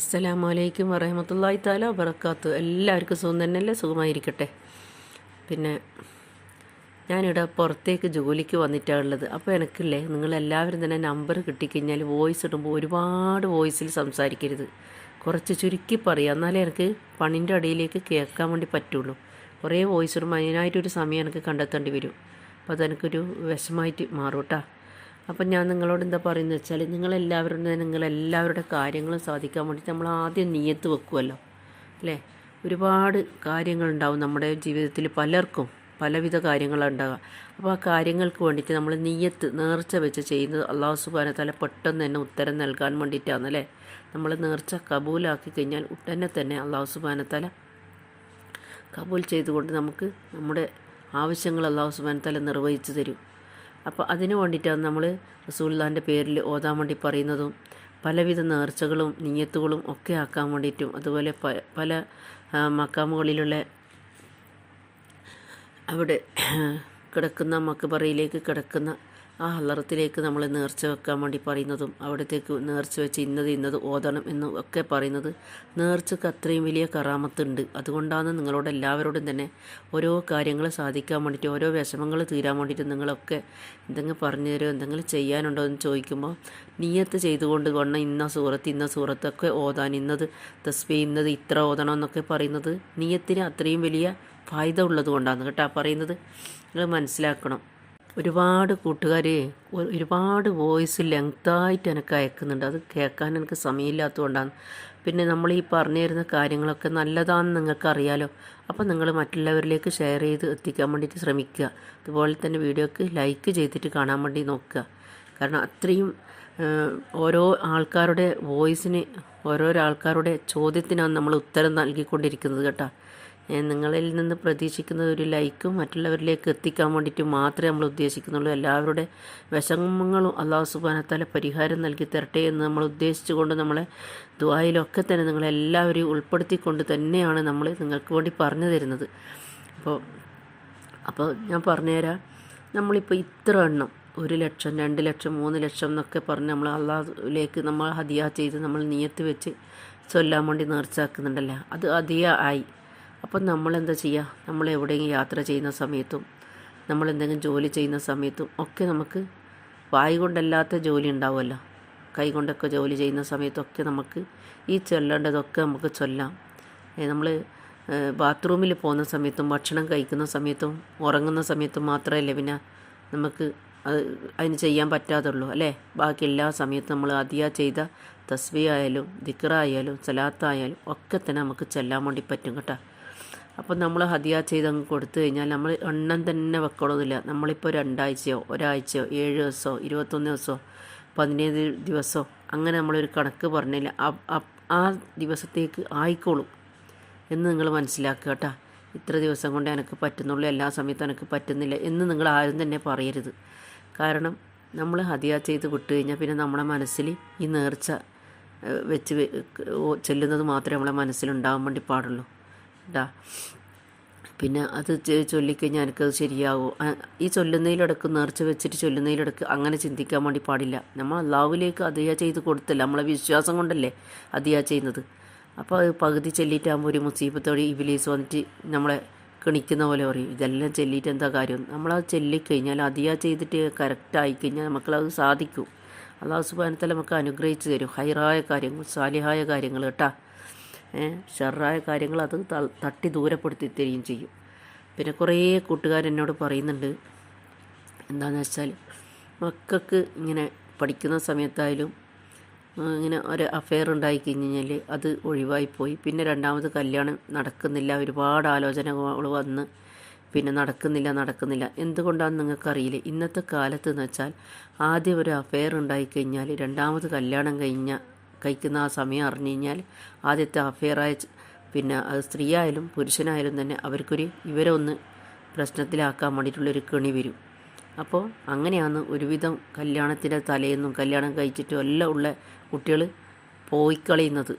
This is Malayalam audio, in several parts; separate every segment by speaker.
Speaker 1: അസ്സലാമു അലൈക്കും വറഹമത്തല്ലായി താല വബർക്കാത്തു എല്ലാവർക്കും സുഖം തന്നെയല്ലേ? സുഖമായിരിക്കട്ടെ. പിന്നെ ഞാനിവിടെ പുറത്തേക്ക് ജോലിക്ക് വന്നിട്ടാണ് ഉള്ളത്. അപ്പോൾ എനിക്കില്ലേ നിങ്ങളെല്ലാവരും തന്നെ നമ്പർ കിട്ടിക്കഴിഞ്ഞാൽ വോയിസ് ഇടുമ്പോൾ ഒരുപാട് വോയിസിൽ സംസാരിക്കരുത്. കുറച്ച് ചുരുക്കി പറയുക. എന്നാലേ എനിക്ക് പണിന്റെ അടിയിലേക്ക് കേൾക്കാൻ വേണ്ടി പറ്റുള്ളൂ. കുറേ വോയിസ് ഇടുമ്പോൾ അതിനായിട്ടൊരു സമയം എനിക്ക് കണ്ടെത്തേണ്ടി വരും. അപ്പോൾ അതെനിക്കൊരു വിഷമായിട്ട് മാറും കേട്ടോ. അപ്പം ഞാൻ നിങ്ങളോട് എന്താ പറയുന്നത് വെച്ചാൽ നിങ്ങളെല്ലാവരും നിങ്ങളെല്ലാവരുടെ കാര്യങ്ങളും സാധിക്കാൻ വേണ്ടിയിട്ട് നമ്മൾ ആദ്യം നീയത്ത് വെക്കുമല്ലോ അല്ലേ? ഒരുപാട് കാര്യങ്ങളുണ്ടാവും നമ്മുടെ ജീവിതത്തിൽ പലർക്കും പലവിധ കാര്യങ്ങളുണ്ടാകുക അപ്പോൾ ആ കാര്യങ്ങൾക്ക് വേണ്ടിയിട്ട് നമ്മൾ നീയത്ത് നേർച്ച വെച്ച് ചെയ്യുന്നത് അള്ളാഹു സുബാന തല പെട്ടെന്ന് തന്നെ ഉത്തരം നൽകാൻ വേണ്ടിയിട്ടാണ് അല്ലേ? നമ്മൾ നേർച്ച കബൂലാക്കി കഴിഞ്ഞാൽ ഉടനെ തന്നെ അള്ളാഹു സുബാന തല കബൂൽ ചെയ്തുകൊണ്ട് നമുക്ക് നമ്മുടെ ആവശ്യങ്ങൾ അള്ളാഹു സുബാന തല നിർവഹിച്ചു തരും. അപ്പോൾ അതിനു വേണ്ടിയിട്ടാണ് നമ്മൾ റസൂല്ലാന്റെ പേരിൽ ഓതാൻ വേണ്ടി പറയുന്നതും പലവിധ നേർച്ചകളും നീയത്തുകളും ഒക്കെ ആക്കാൻ വേണ്ടിയിട്ടും അതുപോലെ പല മക്കാമുകളിലുള്ള അവിടെ കിടക്കുന്ന മക്കബറയിലേക്ക് കിടക്കുന്ന ആ ഹലറത്തിലേക്ക് നമ്മൾ നേർച്ച വെക്കാൻ വേണ്ടി പറയുന്നതും അവിടത്തേക്ക് നേർച്ച വെച്ച് ഇന്നത് ഇന്നത് ഓതണം എന്നും ഒക്കെ പറയുന്നത് നേർച്ചക്ക് അത്രയും വലിയ കറാമത്തുണ്ട്. അതുകൊണ്ടാണ് നിങ്ങളോട് എല്ലാവരോടും തന്നെ ഓരോ കാര്യങ്ങൾ സാധിക്കാൻ വേണ്ടിയിട്ട് ഓരോ വിഷമങ്ങൾ തീരാൻ വേണ്ടിയിട്ട് നിങ്ങളൊക്കെ എന്തെങ്കിലും പറഞ്ഞു തരുമോ എന്തെങ്കിലും ചെയ്യാനുണ്ടോ എന്ന് ചോദിക്കുമ്പോൾ നീയത്ത് ചെയ്തുകൊണ്ട് കൊണ്ട ഇന്ന സൂറത്ത് ഇന്ന സൂറത്തൊക്കെ ഓതാൻ ഇന്നത് തസ്ബി ഇന്നത് ഇത്ര ഓതണം എന്നൊക്കെ പറയുന്നത് നീയത്തിന് അത്രയും വലിയ ഫായ്ദ ഉള്ളത് കൊണ്ടാണ് കേട്ടോ പറയുന്നത്. നിങ്ങൾ മനസ്സിലാക്കണം. ഒരുപാട് കൂട്ടുകാർ ഒരുപാട് വോയിസ് ലെങ്തായിട്ട് എനിക്ക് അയക്കുന്നുണ്ട്. അത് കേൾക്കാൻ എനിക്ക് സമയമില്ലാത്തതുകൊണ്ടാണ്. പിന്നെ നമ്മൾ ഈ പറഞ്ഞു തരുന്ന കാര്യങ്ങളൊക്കെ നല്ലതാണെന്ന് നിങ്ങൾക്ക് അറിയാലോ അപ്പോൾ നിങ്ങൾ മറ്റുള്ളവരിലേക്ക് ഷെയർ ചെയ്ത് എത്തിക്കാൻ വേണ്ടിയിട്ട് ശ്രമിക്കുക. അതുപോലെ തന്നെ വീഡിയോക്ക് ലൈക്ക് ചെയ്തിട്ട് കാണാൻ വേണ്ടി നോക്കുക. കാരണം അത്രയും ഓരോ ആൾക്കാരുടെ വോയിസിന് ഓരോരോ ആൾക്കാരുടെ ചോദ്യത്തിനാണ് നമ്മൾ ഉത്തരം നൽകിക്കൊണ്ടിരിക്കുന്നത് കേട്ടോ. നിങ്ങളിൽ നിന്ന് പ്രതീക്ഷിക്കുന്ന ഒരു ലൈക്കും മറ്റുള്ളവരിലേക്ക് എത്തിക്കാൻ വേണ്ടിയിട്ട് മാത്രമേ നമ്മൾ ഉദ്ദേശിക്കുന്നുള്ളൂ. എല്ലാവരുടെ വിഷമങ്ങളും അള്ളാഹു സുബാനത്താലെ പരിഹാരം നൽകി തരട്ടെ എന്ന് നമ്മൾ ഉദ്ദേശിച്ചുകൊണ്ട് നമ്മളെ ദുബായിലൊക്കെ തന്നെ നിങ്ങളെല്ലാവരെയും ഉൾപ്പെടുത്തിക്കൊണ്ട് തന്നെയാണ് നമ്മൾ നിങ്ങൾക്ക് വേണ്ടി പറഞ്ഞു തരുന്നത്. അപ്പോൾ അപ്പോൾ ഞാൻ പറഞ്ഞുതരാം. നമ്മളിപ്പോൾ ഇത്ര എണ്ണം ഒരു ലക്ഷം രണ്ട് ലക്ഷം മൂന്ന് ലക്ഷം എന്നൊക്കെ പറഞ്ഞ് നമ്മൾ അള്ളാഹിലേക്ക് നമ്മൾ ഹദിയ ചെയ്ത് നമ്മൾ നീയത്ത് വെച്ച് ചൊല്ലാൻ വേണ്ടി നേർച്ചാക്കുന്നുണ്ടല്ലോ അത് ഹദിയ ആയി. അപ്പം നമ്മളെന്താ ചെയ്യുക നമ്മൾ എവിടെയെങ്കിലും യാത്ര ചെയ്യുന്ന സമയത്തും നമ്മൾ എന്തെങ്കിലും ജോലി ചെയ്യുന്ന സമയത്തും ഒക്കെ നമുക്ക് വായി കൊണ്ടല്ലാത്ത ജോലി ഉണ്ടാവുമല്ലോ. കൈ കൊണ്ടൊക്കെ ജോലി ചെയ്യുന്ന സമയത്തൊക്കെ നമുക്ക് ഈ ചൊല്ലേണ്ടതൊക്കെ നമുക്ക് ചൊല്ലാം. നമ്മൾ ബാത്റൂമിൽ പോകുന്ന സമയത്തും ഭക്ഷണം കഴിക്കുന്ന സമയത്തും ഉറങ്ങുന്ന സമയത്തും മാത്രമല്ലേ പിന്നെ നമുക്ക് അത് അതിന് ചെയ്യാൻ പറ്റാതുള്ളൂ അല്ലേ? ബാക്കി എല്ലാ സമയത്തും നമ്മൾ അതിയാ ചെയ്ത തസ്ബി ആയാലും ദിക്റായാലും സലാത്തായാലും ഒക്കെ തന്നെ നമുക്ക് ചെല്ലാൻ വേണ്ടി പറ്റും കേട്ടോ. അപ്പോൾ നമ്മൾ ഹദിയ ചെയ്തങ്ങ് കൊടുത്തു കഴിഞ്ഞാൽ നമ്മൾ എണ്ണം തന്നെ വെക്കണമെന്നില്ല നമ്മളിപ്പോൾ രണ്ടാഴ്ചയോ ഒരാഴ്ചയോ ഏഴ് ദിവസമോ ഇരുപത്തൊന്ന് ദിവസമോ പതിനേഴ് ദിവസമോ അങ്ങനെ നമ്മളൊരു കണക്ക് പറഞ്ഞില്ല. ആ- ദിവസത്തേക്ക് ആയിക്കോളും എന്ന് നിങ്ങൾ മനസ്സിലാക്കുക കേട്ടോ. ഇത്ര ദിവസം കൊണ്ട് എനിക്ക് പറ്റുന്നുള്ളൂ. എല്ലാ സമയത്തും എനിക്ക് പറ്റുന്നില്ല എന്ന് നിങ്ങൾ ആരും തന്നെ പറയരുത്. കാരണം നമ്മൾ ഹതിയ ചെയ്ത് വിട്ടു കഴിഞ്ഞാൽ പിന്നെ നമ്മുടെ മനസ്സിൽ ഈ നേർച്ച വെച്ച് ചെല്ലുന്നത് മാത്രമേ നമ്മളെ മനസ്സിലുണ്ടാകാൻ വേണ്ടി പാടുള്ളൂ. കേട്ടാ പിന്നെ അത് ചൊല്ലിക്കഴിഞ്ഞാൽ എനിക്കത് ശരിയാവോ? ആ, ഈ ചൊല്ലുന്നതിലിടക്ക് നേർച്ച വെച്ചിട്ട് ചൊല്ലുന്നതിലിടക്ക് അങ്ങനെ ചിന്തിക്കാൻ വേണ്ടി പാടില്ല. നമ്മൾ അള്ളാഹുവിലേക്ക് അതിയ ചെയ്ത് കൊടുത്തല്ല? നമ്മളെ വിശ്വാസം കൊണ്ടല്ലേ അതിയ ചെയ്യുന്നത്. അപ്പോൾ അത് പകുതി ചെല്ലിയിട്ടാകുമ്പോൾ ഒരു മുസീബത്തോടെ ഇബിലീസ് വന്നിട്ട് നമ്മളെ കിണിക്കുന്ന പോലെ പറയും. ഇതെല്ലാം ചെല്ലിയിട്ട് എന്താ കാര്യം? നമ്മളത് ചെല്ലിക്കഴിഞ്ഞാൽ അതിയ ചെയ്തിട്ട് കറക്റ്റായി കഴിഞ്ഞാൽ നമുക്കത് സാധിക്കും. അള്ളാഹു സുബാനത്തല നമുക്ക് അനുഗ്രഹിച്ച് തരും. ഹൈറായ കാര്യങ്ങൾ സാലിഹായ കാര്യങ്ങൾ കേട്ടാ. ഷെറായ കാര്യങ്ങൾ അത് തട്ടി ദൂരപ്പെടുത്തി തരികയും ചെയ്യും. പിന്നെ കുറേ കൂട്ടുകാരെന്നോട് പറയുന്നുണ്ട് എന്താണെന്ന് വെച്ചാൽ മക്കൾക്ക് ഇങ്ങനെ പഠിക്കുന്ന സമയത്തായാലും ഇങ്ങനെ ഒരു അഫെയർ ഉണ്ടായി കഴിഞ്ഞാൽ അത് ഒഴിവായിപ്പോയി പിന്നെ രണ്ടാമത് കല്യാണം നടക്കുന്നില്ല ഒരുപാട് ആലോചനകൾ വന്ന് പിന്നെ നടക്കുന്നില്ല നടക്കുന്നില്ല. എന്തുകൊണ്ടാണെന്ന് നിങ്ങൾക്കറിയില്ല? ഇന്നത്തെ കാലത്ത് എന്ന് വെച്ചാൽ ആദ്യം ഒരു അഫെയർ ഉണ്ടായിക്കഴിഞ്ഞാൽ രണ്ടാമത് കല്യാണം കഴിഞ്ഞ കഴിക്കുന്ന ആ സമയം അറിഞ്ഞു കഴിഞ്ഞാൽ ആദ്യത്തെ അഫെയറായ പിന്നെ അത് സ്ത്രീയായാലും പുരുഷനായാലും തന്നെ അവർക്കൊരു ഇവരെ ഒന്ന് പ്രശ്നത്തിലാക്കാൻ വേണ്ടിയിട്ടുള്ളൊരു കെണി വരും. അപ്പോൾ അങ്ങനെയാണ് ഒരുവിധം കല്യാണത്തിന്റെ തലേന്നും കല്യാണം കഴിച്ചിട്ടും എല്ലാം ഉള്ള കുട്ടികൾ പോയിക്കളയുന്നത്.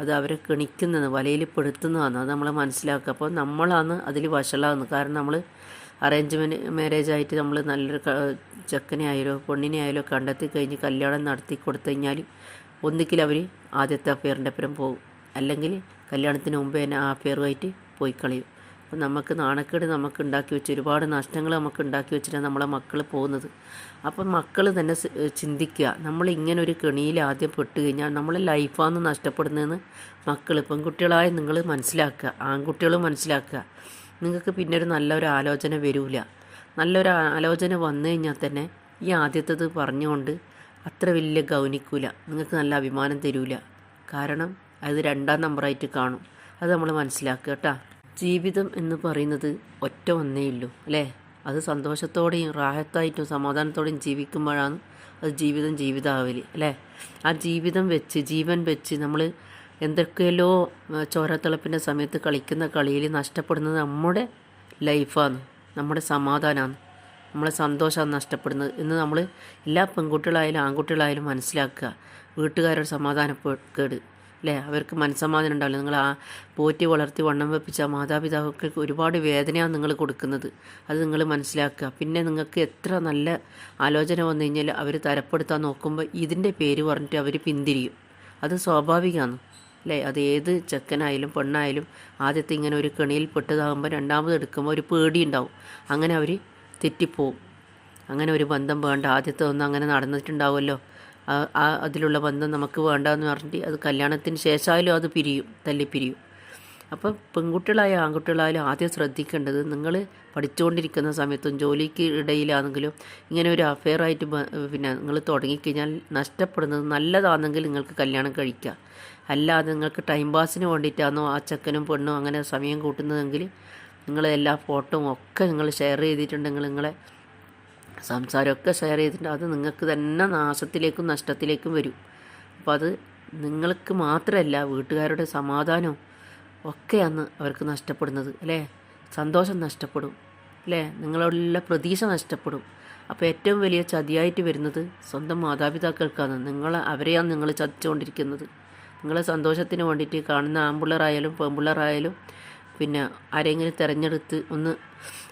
Speaker 1: അത് അവരെ കെണിക്കുന്നത് വലയിൽ പെടുത്തുന്നതാണ് അത് നമ്മൾ മനസ്സിലാക്കുക. അപ്പോൾ നമ്മളാണ് അതിൽ വഷളാകുന്നത് കാരണം നമ്മൾ അറേഞ്ച്മെന്റ് മാരേജ് ആയിട്ട് നമ്മൾ നല്ലൊരു ചെക്കനെ ആയാലോ പെണ്ണിനെ ആയാലോ കണ്ടെത്തി കഴിഞ്ഞ് കല്യാണം നടത്തി കൊടുത്തു കഴിഞ്ഞാൽ ഒന്നിക്കിൽ അവർ ആദ്യത്തെ അഫെയറിന്റെ അപ്പുറം പോകും അല്ലെങ്കിൽ കല്യാണത്തിന് മുമ്പേ തന്നെ ആ അഫെയറുമായിട്ട് പോയി കളയും. അപ്പം നമുക്ക് നാണക്കേട് നമുക്ക് ഉണ്ടാക്കി വെച്ച് ഒരുപാട് നഷ്ടങ്ങൾ നമുക്ക് ഉണ്ടാക്കി വെച്ചിട്ടാണ് നമ്മളെ മക്കൾ പോകുന്നത്. അപ്പം മക്കൾ തന്നെ ചിന്തിക്കുക. നമ്മൾ ഇങ്ങനെ ഒരു കെണിയിൽ ആദ്യം പെട്ട് കഴിഞ്ഞാൽ നമ്മളെ ലൈഫാണ് നഷ്ടപ്പെടുന്നതെന്ന് മക്കൾ പെൺകുട്ടികളായ നിങ്ങൾ മനസ്സിലാക്കുക. ആൺകുട്ടികളും മനസ്സിലാക്കുക. നിങ്ങൾക്ക് പിന്നെ ഒരു നല്ലൊരു ആലോചന വരില്ല നല്ലൊരു ആലോചന വന്നു കഴിഞ്ഞാൽ തന്നെ ഈ ആദ്യത്തേത് പറഞ്ഞുകൊണ്ട് അത്ര വലിയ ഗൗനിക്കൂല. നിങ്ങൾക്ക് നല്ല അഭിമാനം തരൂല. കാരണം അത് രണ്ടാം നമ്പറായിട്ട് കാണും. അത് നമ്മൾ മനസ്സിലാക്കുക കേട്ടോ. ജീവിതം എന്ന് പറയുന്നത് ഒറ്റ ഒന്നേ ഉള്ളൂ അല്ലേ? അത് സന്തോഷത്തോടെയും റാഹത്തായിട്ടും സമാധാനത്തോടെയും ജീവിക്കുമ്പോഴാണ് അത് ജീവിതം ജീവിതാവൽ അല്ലേ? ആ ജീവിതം വെച്ച് ജീവൻ വെച്ച് നമ്മൾ എന്തൊക്കെയല്ലോ ചോര ചോരത്തിളപ്പിന്റെ സമയത്ത് കളിക്കുന്ന കളിയിൽ നഷ്ടപ്പെടുന്നത് നമ്മുടെ ലൈഫാണ് നമ്മുടെ സമാധാനമാണ് നമ്മളെ സന്തോഷമാണ് നഷ്ടപ്പെടുന്നത് എന്ന് നമ്മൾ എല്ലാ പെൺകുട്ടികളായാലും ആൺകുട്ടികളായാലും മനസ്സിലാക്കുക. വീട്ടുകാരുടെ സമാധാനക്കേട് അല്ലേ അവർക്ക് മനസ്സമാധാനം ഉണ്ടാവില്ല. നിങ്ങൾ ആ പോറ്റി വളർത്തി വണ്ണം വെപ്പിച്ച മാതാപിതാക്കൾക്ക് ഒരുപാട് വേദനയാണ് നിങ്ങൾ കൊടുക്കുന്നത്. അത് നിങ്ങൾ മനസ്സിലാക്കുക. പിന്നെ നിങ്ങൾക്ക് എത്ര നല്ല ആലോചന വന്നു കഴിഞ്ഞാൽ അവർ തരപ്പെടുത്താൻ നോക്കുമ്പോൾ ഇതിന്റെ പേര് പറഞ്ഞിട്ട് അവർ പിന്തിരിയും. അത് സ്വാഭാവികമാണ്. അല്ലേ അത് ഏത് ചെക്കനായാലും പെണ്ണായാലും ആദ്യത്തെ ഇങ്ങനെ ഒരു കെണിയിൽ പെട്ടതാകുമ്പോൾ രണ്ടാമത് എടുക്കുമ്പോൾ ഒരു പേടി ഉണ്ടാവും. അങ്ങനെ അവർ തെറ്റിപ്പോവും. അങ്ങനെ ഒരു ബന്ധം വേണ്ട. ആദ്യത്തെ ഒന്നും അങ്ങനെ നടന്നിട്ടുണ്ടാവുമല്ലോ. ആ- അതിലുള്ള ബന്ധം നമുക്ക് വേണ്ടെന്ന് പറഞ്ഞിട്ട് അത് കല്യാണത്തിന് ശേഷമായാലും അത് പിരിയും തല്ലിപ്പിരിയും. അപ്പം പെൺകുട്ടികളായാലും ആൺകുട്ടികളായാലും ആദ്യം ശ്രദ്ധിക്കേണ്ടത് നിങ്ങൾ പഠിച്ചുകൊണ്ടിരിക്കുന്ന സമയത്തും ജോലിക്ക് ഇടയിലാണെങ്കിലും ഇങ്ങനെ ഒരു അഫെയറായിട്ട് പിന്നെ നിങ്ങൾ തുടങ്ങിക്കഴിഞ്ഞാൽ നഷ്ടപ്പെടുന്നത് നല്ലതാണെങ്കിൽ നിങ്ങൾക്ക് കല്യാണം കഴിക്കുക അല്ലാതെ നിങ്ങൾക്ക് ടൈം പാസിന് വേണ്ടിയിട്ടാണോ ആ ചെക്കനും പെണ്ണും അങ്ങനെ സമയം കൂട്ടുന്നതെങ്കിൽ നിങ്ങൾ എല്ലാ ഫോട്ടോയും ഒക്കെ നിങ്ങൾ ഷെയർ ചെയ്തിട്ടുണ്ട്. നിങ്ങൾ നിങ്ങളെ സംസാരമൊക്കെ ഷെയർ ചെയ്തിട്ടുണ്ട്. അത് നിങ്ങൾക്ക് തന്നെ നാശത്തിലേക്കും നഷ്ടത്തിലേക്കും വരും. അപ്പോൾ അത് നിങ്ങൾക്ക് മാത്രമല്ല വീട്ടുകാരുടെ സമാധാനവും ഒക്കെയാണ് അവർക്ക് നഷ്ടപ്പെടുന്നത് അല്ലേ? സന്തോഷം നഷ്ടപ്പെടും അല്ലേ? നിങ്ങളോടുള്ള പ്രതീക്ഷ നഷ്ടപ്പെടും. അപ്പോൾ ഏറ്റവും വലിയ ചതിയായിട്ട് വരുന്നത് സ്വന്തം മാതാപിതാക്കൾക്കാണ്. നിങ്ങൾ അവരെയാണ് നിങ്ങൾ ചതിച്ചുകൊണ്ടിരിക്കുന്നത്. നിങ്ങളെ സന്തോഷത്തിന് വേണ്ടിയിട്ട് കാണുന്ന ആമ്പിള്ളറായാലും പെൺപിള്ളേരായാലും പിന്നെ ആരെങ്കിലും തിരഞ്ഞെടുത്ത് ഒന്ന്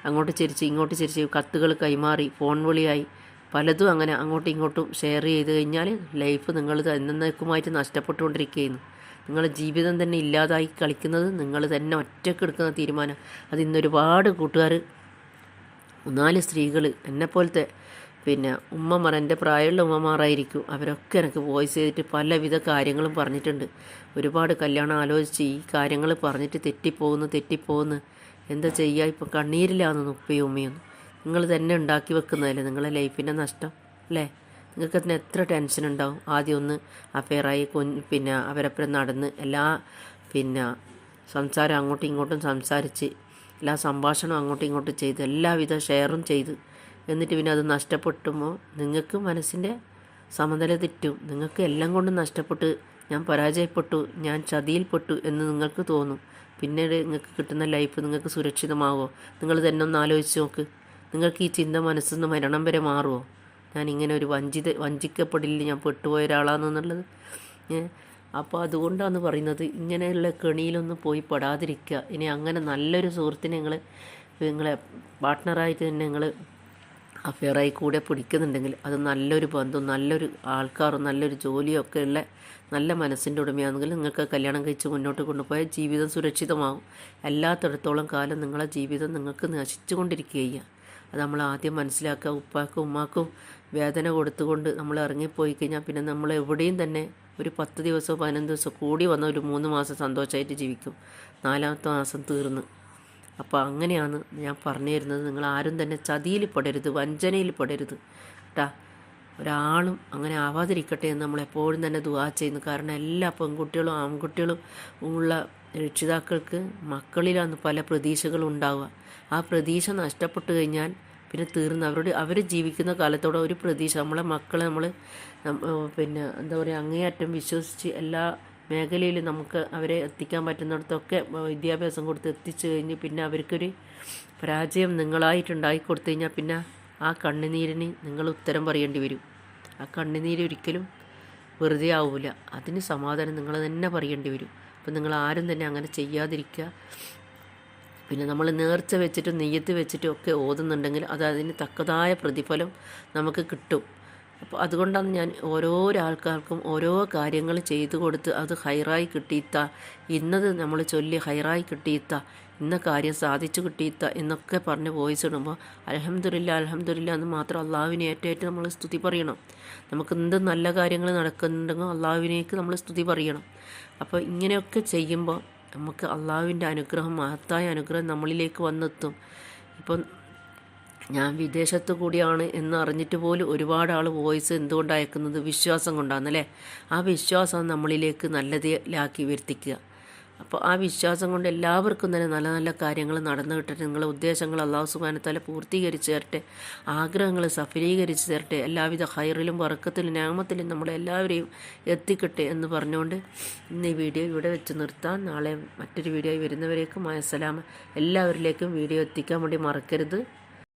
Speaker 1: അങ്ങോട്ട് ചിരിച്ച് ഇങ്ങോട്ട് ചിരിച്ച് കത്തുകൾ കൈമാറി ഫോൺ വിളിയായി. പലതും അങ്ങനെ അങ്ങോട്ടും ഇങ്ങോട്ടും ഷെയർ ചെയ്ത് കഴിഞ്ഞാൽ ലൈഫ് നിങ്ങൾ എന്നേക്കുമായിട്ട് നഷ്ടപ്പെട്ടുകൊണ്ടിരിക്കുകയാണ്. നിങ്ങളുടെ ജീവിതം തന്നെ ഇല്ലാതായി കളിക്കുന്നത് നിങ്ങൾ തന്നെ ഒറ്റയ്ക്ക് എടുക്കുന്ന തീരുമാനം. അത് ഇന്ന് ഒരുപാട് കൂട്ടുകാർ മൂന്നാൽ സ്ത്രീകൾ എന്നെപ്പോലത്തെ പിന്നെ ഉമ്മമാർ എന്റെ പ്രായമുള്ള ഉമ്മമാരായിരിക്കും. അവരൊക്കെ എനിക്ക് വോയിസ് ചെയ്തിട്ട് പലവിധ കാര്യങ്ങളും പറഞ്ഞിട്ടുണ്ട്. ഒരുപാട് കല്യാണം ആലോചിച്ച് ഈ കാര്യങ്ങൾ പറഞ്ഞിട്ട് തെറ്റിപ്പോകുന്നു തെറ്റിപ്പോകുന്നു. എന്താ ചെയ്യുക ഇപ്പം കണ്ണീരിലാണെന്ന് ഉപ്പയും ഉമ്മയും. നിങ്ങൾ തന്നെ ഉണ്ടാക്കി വെക്കുന്നതല്ലേ നിങ്ങളെ ലൈഫിന്റെ നഷ്ടം അല്ലേ? നിങ്ങൾക്ക് അതിന് എത്ര ടെൻഷൻ ഉണ്ടാവും? ആദ്യം ഒന്ന് അഫെയറായി കൊ പിന്നെ അവരപ്പുറം നടന്ന് എല്ലാ പിന്നെ സംസാരം അങ്ങോട്ടും ഇങ്ങോട്ടും സംസാരിച്ച് എല്ലാ സംഭാഷണവും അങ്ങോട്ടും ഇങ്ങോട്ടും ചെയ്ത് എല്ലാവിധ ഷെയറും ചെയ്ത് എന്നിട്ട് പിന്നെ അത് നഷ്ടപ്പെട്ടുമ്പോൾ നിങ്ങൾക്ക് മനസ്സിന്റെ സമനില തെറ്റും. നിങ്ങൾക്ക് എല്ലാം കൊണ്ടും നഷ്ടപ്പെട്ട്. ഞാൻ പരാജയപ്പെട്ടു. ഞാൻ ചതിയിൽപ്പെട്ടു എന്ന് നിങ്ങൾക്ക് തോന്നും. പിന്നീട് നിങ്ങൾക്ക് കിട്ടുന്ന ലൈഫ് നിങ്ങൾക്ക് സുരക്ഷിതമാവോ? നിങ്ങൾ തന്നെ ഒന്ന് ആലോചിച്ച് നോക്ക്. നിങ്ങൾക്ക് ഈ ചിന്ത മനസ്സിൽ നിന്ന് മരണം വരെ മാറുമോ ഞാൻ ഇങ്ങനെ ഒരു വഞ്ചിത വഞ്ചിക്കപ്പെടില്ല ഞാൻ പെട്ടുപോയ ഒരാളാണെന്നുള്ളത് അപ്പോൾ അതുകൊണ്ടാണ് പറയുന്നത് ഇങ്ങനെയുള്ള കെണിയിലൊന്നും പോയി പെടാതിരിക്കുക. ഇനി അങ്ങനെ നല്ലൊരു സുഹൃത്തിനെ നിങ്ങൾ നിങ്ങളെ പാർട്ട്ണറായിട്ട് തന്നെ നിങ്ങൾ അഫെയറായി കൂടെ പിടിക്കുന്നുണ്ടെങ്കിൽ അത് നല്ലൊരു ബന്ധവും നല്ലൊരു ആൾക്കാരും നല്ലൊരു ജോലിയും ഒക്കെ ഉള്ള നല്ല മനസ്സിന്റെ ഉടമയാണെങ്കിൽ നിങ്ങൾക്ക് കല്യാണം കഴിച്ച് മുന്നോട്ട് കൊണ്ടുപോയാൽ ജീവിതം സുരക്ഷിതമാകും എല്ലാത്തിടത്തോളം കാലം നിങ്ങളെ ജീവിതം നിങ്ങൾക്ക് നശിച്ചു കൊണ്ടിരിക്കുകയാണ് അത് നമ്മൾ ആദ്യം മനസ്സിലാക്കുക. ഉപ്പാക്കും ഉമ്മാക്കും വേദന കൊടുത്തുകൊണ്ട് നമ്മൾ ഇറങ്ങിപ്പോയി കഴിഞ്ഞാൽ പിന്നെ നമ്മൾ എവിടെയും തന്നെ ഒരു പത്ത് ദിവസമോ പതിനഞ്ച് ദിവസമോ കൂടി വന്ന ഒരു മൂന്ന് മാസം സന്തോഷമായിട്ട് ജീവിക്കും. നാലാമത്തെ മാസം തീർന്ന്. അപ്പോൾ അങ്ങനെയാണ് ഞാൻ പറഞ്ഞു തരുന്നത് നിങ്ങൾ ആരും തന്നെ ചതിയിൽ പെടരുത് വഞ്ചനയിൽ പെടരുത്. കേട്ടാ ഒരാളും അങ്ങനെ ആവാതിരിക്കട്ടെ എന്ന് നമ്മൾ എപ്പോഴും തന്നെ ദുവാ ചെയ്യുന്നു. കാരണം എല്ലാ പെൺകുട്ടികളും ആൺകുട്ടികളും ഉള്ള രക്ഷിതാക്കൾക്ക് മക്കളിലാണ് പല പ്രതീക്ഷകളും ഉണ്ടാവുക. ആ പ്രതീക്ഷ നഷ്ടപ്പെട്ടു കഴിഞ്ഞാൽ പിന്നെ തീർന്ന് അവരോട് അവർ ജീവിക്കുന്ന കാലത്തോടെ ഒരു പ്രതീക്ഷ. നമ്മളെ മക്കളെ നമ്മൾ പിന്നെ എന്താ പറയുക അങ്ങേയറ്റം വിശ്വസിച്ച് എല്ലാ മേഖലയിലും നമുക്ക് അവരെ എത്തിക്കാൻ പറ്റുന്നിടത്തൊക്കെ വിദ്യാഭ്യാസം കൊടുത്ത് എത്തിച്ചു കഴിഞ്ഞ് പിന്നെ അവർക്കൊരു പരാജയം നിങ്ങളായിട്ടുണ്ടായി കൊടുത്തു കഴിഞ്ഞാൽ പിന്നെ ആ കണ്ണുനീരിന് നിങ്ങൾ ഉത്തരം പറയേണ്ടി വരും. ആ കണ്ണുനീര് ഒരിക്കലും വെറുതെ ആവില്ല അതിന് സമാധാനം നിങ്ങൾ തന്നെ പറയേണ്ടി വരും. അപ്പം നിങ്ങൾ ആരും തന്നെ അങ്ങനെ ചെയ്യാതിരിക്കുക. പിന്നെ നമ്മൾ നേർച്ച വെച്ചിട്ടും നെയ്യത്ത് വെച്ചിട്ടും ഒക്കെ ഓതുന്നുണ്ടെങ്കിൽ അത് അതിന് തക്കതായ പ്രതിഫലം നമുക്ക് കിട്ടും. അപ്പോൾ അതുകൊണ്ടാണ് ഞാൻ ഓരോ ആൾക്കാർക്കും ഓരോ കാര്യങ്ങൾ ചെയ്തു കൊടുത്ത് അത് ഹൈറായി കിട്ടിയിത്ത. ഇന്നത് നമ്മൾ ചൊല്ലി ഹൈറായി കിട്ടിയിത്ത. ഇന്ന കാര്യം സാധിച്ചു കിട്ടിയിത്ത എന്നൊക്കെ പറഞ്ഞ് വോയിസ് ഇടുമ്പോൾ അലഹമ്മദില്ല അലഹമ്മദില്ല എന്ന് മാത്രം അള്ളാഹുവിനെ ഏറ്റേറ്റ് നമ്മൾ സ്തുതി പറയണം. നമുക്ക് എന്ത് നല്ല കാര്യങ്ങൾ നടക്കുന്നുണ്ടെങ്കിൽ അള്ളാഹുവിനേക്ക് നമ്മൾ സ്തുതി പറയണം. അപ്പോൾ ഇങ്ങനെയൊക്കെ ചെയ്യുമ്പോൾ നമുക്ക് അള്ളാഹുവിന്റെ അനുഗ്രഹം മഹത്തായ അനുഗ്രഹം നമ്മളിലേക്ക് വന്നെത്തും. ഇപ്പം ഞാൻ വിദേശത്ത് കൂടിയാണ് എന്ന് അറിഞ്ഞിട്ട് പോലും ഒരുപാട് ആൾ വോയിസ് എന്തുകൊണ്ട് അയക്കുന്നത്? വിശ്വാസം കൊണ്ടാണെന്നല്ലേ ആ വിശ്വാസം നമ്മളിലേക്ക് നല്ലതിലാക്കി വരുത്തിക്കുക. അപ്പോൾ ആ വിശ്വാസം കൊണ്ട് എല്ലാവർക്കും തന്നെ നല്ല നല്ല കാര്യങ്ങൾ നടന്നു കിട്ടട്ടെ. നിങ്ങളുടെ ഉദ്ദേശങ്ങൾ അള്ളാഹു സുബാനത്താല പൂർത്തീകരിച്ച് തരട്ടെ. ആഗ്രഹങ്ങൾ സഫലീകരിച്ച് തരട്ടെ. എല്ലാവിധ ഹൈറിലും വറക്കത്തിലും നാമത്തിലും നമ്മളെല്ലാവരെയും എത്തിക്കട്ടെ എന്ന് പറഞ്ഞുകൊണ്ട് ഇന്ന് ഈ വീഡിയോ ഇവിടെ വെച്ച് നിർത്താം. നാളെ മറ്റൊരു വീഡിയോ വരുന്നവരേക്കും അസ്സലാമ എല്ലാവരിലേക്കും വീഡിയോ എത്തിക്കാൻ വേണ്ടി മറക്കരുത്.